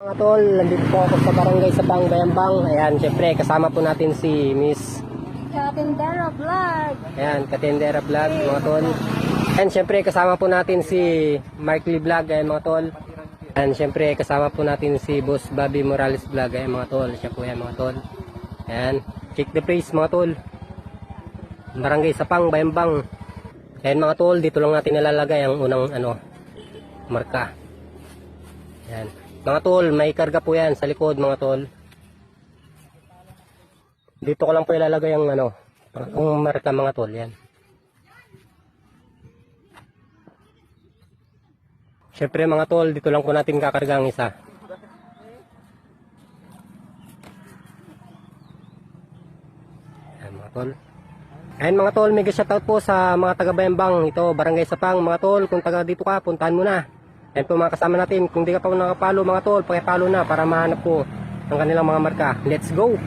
Mga tol, nandito po ako sa barangay sa Bang Bayambang. Ayan, syempre kasama po natin si Miss Katindera Vlog. Ayan, Katendera Vlog, mga tol. Ayan, syempre kasama po natin si Mark Lee Vlog, ayan mga tol. Ayan, syempre kasama po natin si Boss Bobby Morales Vlog, ayan mga tol. Siya po yan mga tol. Ayan, check the place mga tol. Barangay Sapang, Bayambang. Ayan mga tol, dito lang natin nalalagay ang unang ano, marka. Ayan. Mga tol, may karga po yan sa likod mga tol. Dito ko lang po ilalagay ang ano, ang marka mga tol, yan. Siyempre mga tol, dito lang po natin kakarga ang isa. Ayan mga tol. Ayan mga tol, mega shoutout po sa mga taga Bayambang. Ito, Barangay Sapang. Mga tol, kung taga dito ka, puntahan mo na. Ayan po mga kasama natin. Kung di ka pa nakapalo mga tol, pakipalo na para mahanap po ang kanilang mga marka. Let's go!